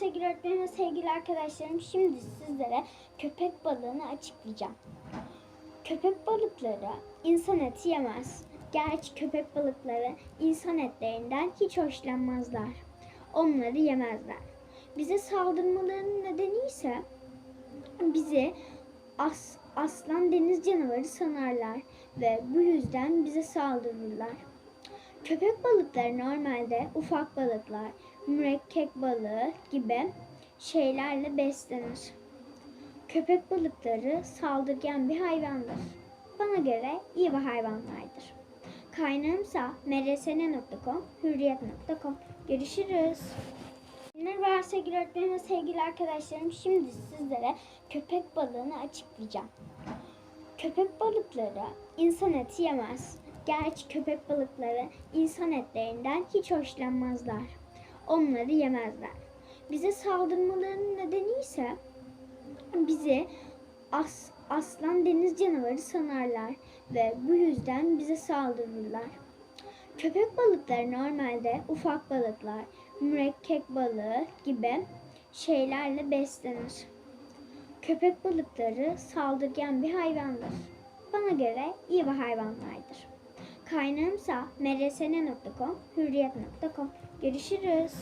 sevgili öğretmenim ve sevgili arkadaşlarım. Şimdi sizlere köpek balığını açıklayacağım. Köpek balıkları insan eti yemez. Gerçi köpek balıkları insan etlerinden hiç hoşlanmazlar. Onları yemezler. Bize saldırmalarının nedeni ise bizi as, aslan deniz canavarı sanarlar ve bu yüzden bize saldırırlar. Köpek balıkları normalde ufak balıklar, mürekkep balığı gibi şeylerle beslenir. Köpek balıkları saldırgan bir hayvandır. Bana göre iyi bir hayvanlardır. Kaynağımsa mrsn.com, hürriyet.com. Görüşürüz. Merhaba sevgili öğretmenim ve sevgili arkadaşlarım. Şimdi sizlere köpek balığını açıklayacağım. Köpek balıkları insan eti yemez. Gerçi köpek balıkları insan etlerinden hiç hoşlanmazlar. Onları yemezler. Bize saldırmalarının nedeni ise bizi as, aslan deniz canavarı sanarlar ve bu yüzden bize saldırırlar. Köpek balıkları normalde ufak balıklar, mürekkep balığı gibi şeylerle beslenir. Köpek balıkları saldırgan bir hayvandır. Bana göre iyi bir hayvanlardır. Kaynağımsa mrsn.com, hürriyet.com. Görüşürüz.